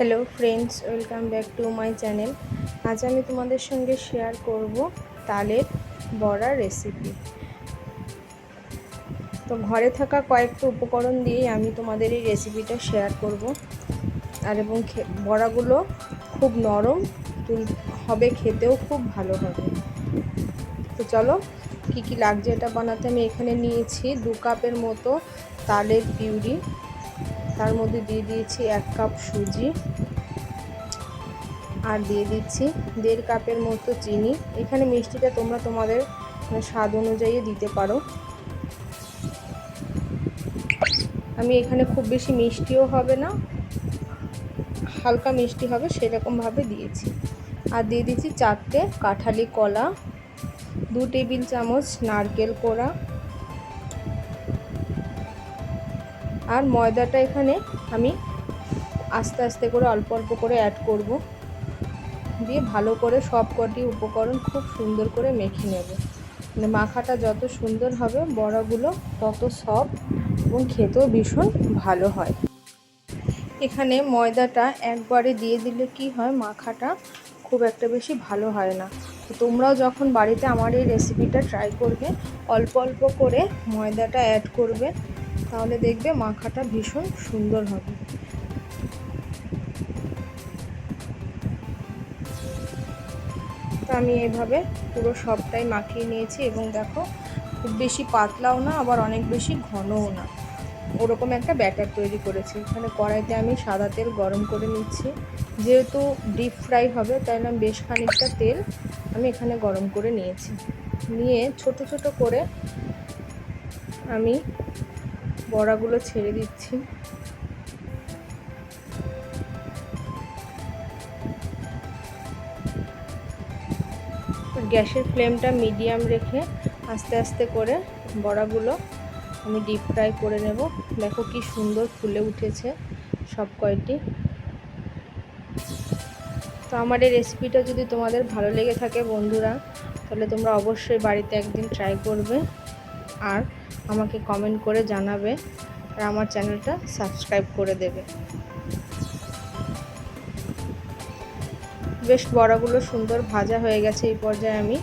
Hello friends welcome back to my channel আজ আমি তোমাদের সঙ্গে শেয়ার করব তালের বড়া রেসিপি তো ঘরে থাকা কয়েকটা উপকরণ দিয়েই আমি তোমাদের এই রেসিপিটা শেয়ার করব। আর এবং বড়াগুলো খুব নরম হবে খেতেও খুব ভালো হবে। তো চলো, কী কী লাগছে এটা বানাতে আমি এখানে নিয়েছি। দু কাপের মতো তালের পিউরি তার মধ্যে দিয়ে দিয়েছি এক কাপ সুজি। আর দিয়ে দিচ্ছি দেড় কাপের মতো চিনি। এখানে মিষ্টিটা তোমরা তোমাদের মানে স্বাদ অনুযায়ী দিতে পারো। আমি এখানে খুব বেশি মিষ্টিও হবে না, হালকা মিষ্টি হবে সেরকমভাবে দিয়েছি। আর দিয়ে দিচ্ছি চারটে কাঁঠালি কলা, দু টেবিল চামচ নারকেল কোড়া আর ময়দাটা এখানে আমি আস্তে আস্তে করে অল্প অল্প করে অ্যাড করব। দিয়ে ভালো করে সব কটি উপকরণ খুব সুন্দর করে মেখে নেব। মানে মাখাটা যত সুন্দর হবে, বড়াগুলো তত সফট এবং খেতেও ভীষণ ভালো হয়। এখানে ময়দাটা একবারে দিয়ে দিলে কি হয়, মাখাটা খুব একটা বেশি ভালো হয় না। তোমরাও যখন বাড়িতে আমার এই রেসিপিটা ট্রাই করবে, অল্প অল্প করে ময়দাটা অ্যাড করবে। তাহলে দেখবে মাখাটা ভীষণ সুন্দর হবে। তো আমি এভাবে পুরো সবটাই মাখিয়ে নিয়েছি এবং দেখো, খুব বেশি পাতলাও না, আবার অনেক বেশি ঘনও না। ওরকম একটা ব্যাটার তৈরি করেছি। এখানে কড়াইতে আমি সাদা তেল গরম করে নিচ্ছি। যেহেতু ডিপ ফ্রাই হবে, তাই না, বেশ খানিকটা তেল আমি এখানে গরম করে নিয়েছি। নিয়ে ছোট ছোট করে আমি বড়াগুলো ছেড়ে দিচ্ছি। গ্যাসের ফ্লেমটা মিডিয়াম রেখে আস্তে আস্তে করে বড়াগুলো আমি ডিপ ফ্রাই করে নেব। দেখো কি সুন্দর ফুলে উঠেছে সব কয়টি। তো আমার এই রেসিপিটা যদি তোমাদের ভালো লেগে থাকে বন্ধুরা, তাহলে তোমরা অবশ্যই বাড়িতে একদিন ট্রাই করবে। আর আমাকে কমেন্ট করে জানাবে আর আমার চ্যানেলটা সাবস্ক্রাইব করে দেবে। বেশ বড়াগুলো সুন্দর ভাজা হয়ে গেছে এই পর্যায়ে আমি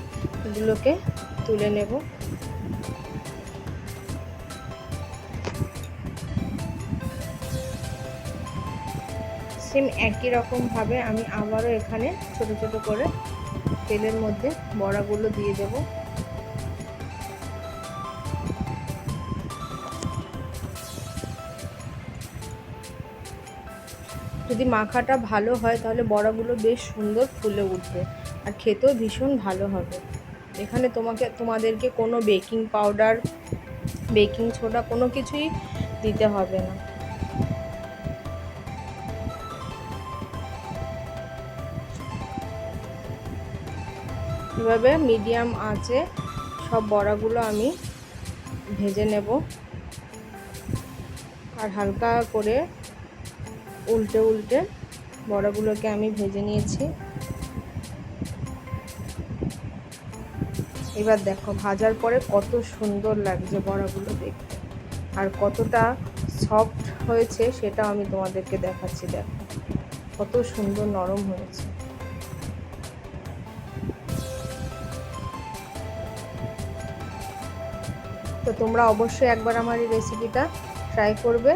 এগুলোকে তুলে নেব। সেম একই রকমভাবে আমি আবারও এখানে ছোট ছোট করে তেলের মধ্যে বড়াগুলো দিয়ে দেব। যদি মাখাটা ভালো হয়, তাহলে বড়াগুলো বেশ সুন্দর ফুলে উঠবে। আর খেতেও ভীষণ ভালো হবে। এখানে তোমাকে, তোমাদেরকে কোনো বেকিং পাউডার, বেকিং সোডা কোনো কিছুই দিতে হবে না। এভাবে মিডিয়াম আঁচে সব বড়াগুলো আমি ভেজে নেব। আর হালকা করে উল্টে উল্টে বড়াগুলোকে আমি ভেজে নিয়েছি। এবার দেখো ভাজার পরে কত সুন্দর লাগছে বড়াগুলো দেখতে। আর কতটা সফট হয়েছে সেটাও আমি তোমাদেরকে দেখাচ্ছি, দেখো। কত সুন্দর নরম হয়েছে। তো তোমরা অবশ্যই একবার আমার এই রেসিপিটা ট্রাই করবে।